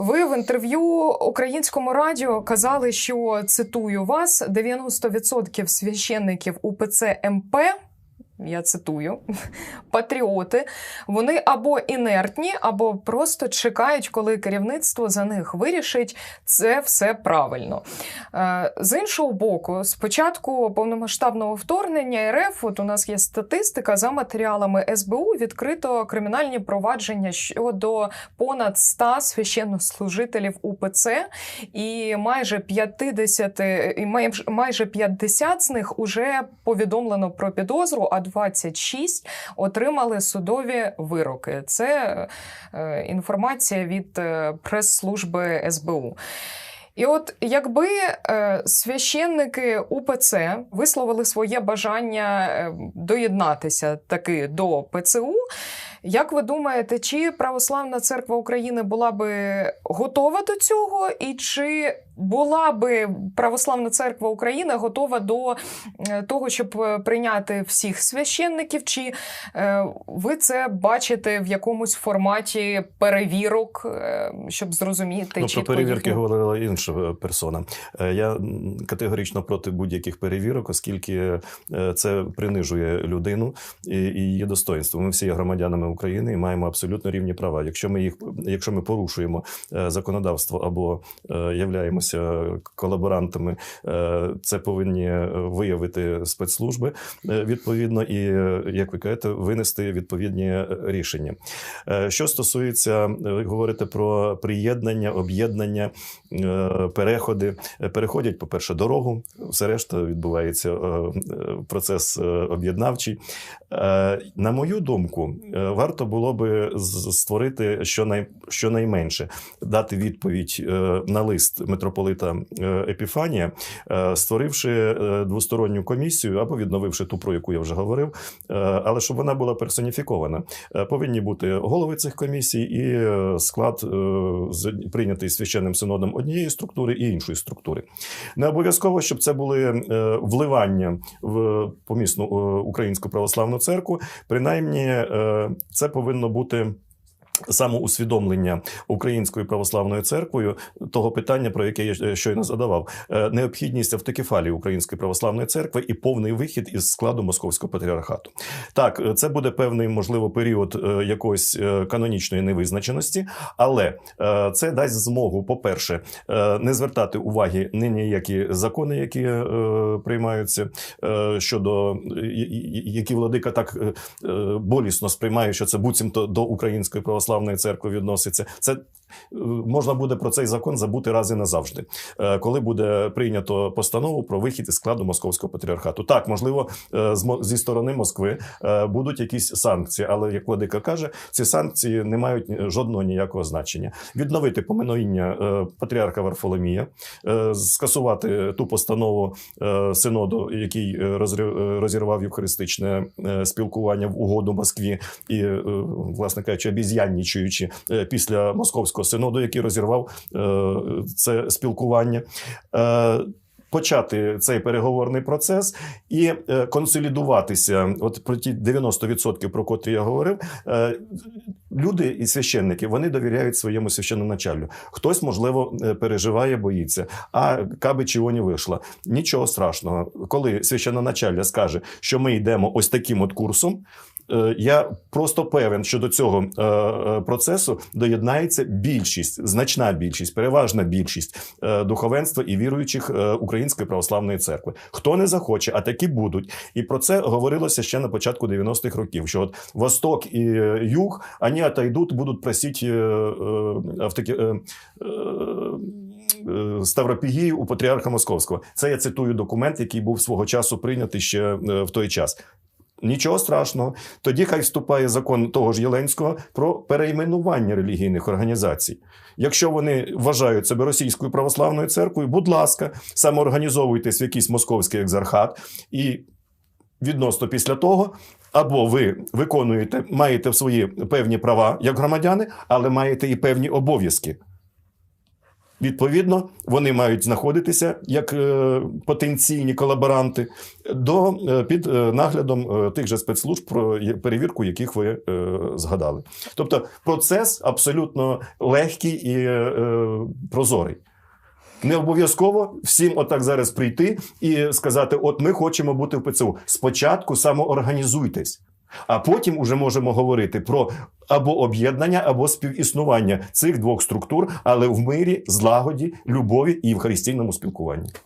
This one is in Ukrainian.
Ви в інтерв'ю українському радіо казали, що цитую вас: 90% священників УПЦ МП. Я цитую патріоти. Вони або інертні, або просто чекають, коли керівництво за них вирішить це все правильно. Е, З іншого боку, з початку повномасштабного вторгнення РФ, от у нас є статистика за матеріалами СБУ, відкрито кримінальні провадження щодо понад 100 священнослужителів УПЦ, і майже 50, і майже- майже 50 з них уже повідомлено про підозру, а 26 отримали судові вироки. Це е, інформація від е, прес-служби СБУ. І от якби е, священники УПЦ висловили своє бажання доєднатися таки до ПЦУ, як ви думаєте, чи Православна церква України була би готова до цього, і чи була би Православна церква України готова до е, того, щоб е, прийняти всіх священників? Чи е, ви це бачите в якомусь форматі перевірок, щоб зрозуміти, Ну, про перевірки говорила інша персона. Я категорично проти будь-яких перевірок, оскільки це принижує людину і її достоинство. Ми всі є громадянами України і маємо абсолютно рівні права. Якщо ми їх, якщо ми порушуємо е, законодавство або е, являємося колаборантами, е, це повинні виявити спецслужби відповідно, і як ви кажете, винести відповідні рішення. Що стосується, говорите про приєднання, об'єднання, переходи. Переходять, по-перше, дорогу, все решта відбувається процес об'єднавчий. На мою думку, варто було би створити щонай, щонайменше дати відповідь е, на лист митрополита е, Епіфанія, е, створивши двосторонню комісію або відновивши ту, про яку я вже говорив, але щоб вона була персоніфікована. Повинні бути голови цих комісій і склад, прийнятий священним синодом однієї структури і іншої структури. Не обов'язково, щоб це були вливання в помісну українську православну церкву. Принаймні, це повинно бути. Самоусвідомлення українською православною церквою того питання, про яке я щойно задавав, Е, необхідність автокефалії Української православної церкви і повний вихід із складу московського патріархату. Так, е, це буде певний можливо період е, якоїсь канонічної невизначеності, але це дасть змогу, по-перше, не звертати уваги ні на які закони, які приймаються щодо які владика так болісно сприймає, що це буцімто до української православної церкви відноситься. Це можна буде про цей закон забути раз і назавжди, Е, коли буде прийнято постанову про вихід із складу московського патріархату. Так, можливо, е, зі сторони Москви е, будуть якісь санкції, але як владика каже, ці санкції не мають жодного ніякого значення. Відновити поминовіння патріарха Варфоломія, скасувати ту постанову синоду, який розірвав євхаристичне спілкування в угоду Москві, і, власне кажучи, обіз'яннічуючи після московського синоду, який розірвав е, це спілкування. Е, Почати цей переговорний процес і е, консолідуватися. От про ті 90%, про котрі я говорив, люди і священники вони довіряють своєму священноначалю. Хтось, можливо, переживає, боїться. А каби чого не вийшло. Нічого страшного. Коли священноначалля скаже, що ми йдемо ось таким от курсом. Е, Я просто певен, що до цього е, е, процесу доєднається більшість, значна більшість, переважна більшість духовенства і віруючих Української православної церкви. Хто не захоче, а такі будуть. І про це говорилося ще на початку 90-х років. Що от Восток і Юг, вони отойдут, будуть просити е, Ставропігію у патріарха Московського. Це я цитую документ, який був свого часу прийнятий ще в той час. Нічого страшного. Тоді хай вступає закон того ж Єленського про перейменування релігійних організацій. Якщо вони вважають себе російською православною церквою, будь ласка, самоорганізовуйтесь в якийсь московський екзархат і відносно після того. Або ви виконуєте, маєте свої певні права як громадяни, але маєте і певні обов'язки. Відповідно, вони мають знаходитися як е, потенційні колаборанти до е, під е, наглядом тих же спецслужб, про перевірку яких ви згадали. Тобто процес абсолютно легкий і прозорий. Не обов'язково всім отак зараз прийти і сказати: от ми хочемо бути в ПЦУ. Спочатку самоорганізуйтесь. А потім уже можемо говорити про або об'єднання, або співіснування цих двох структур, але в мирі, злагоді, любові і євхаристійному спілкуванні.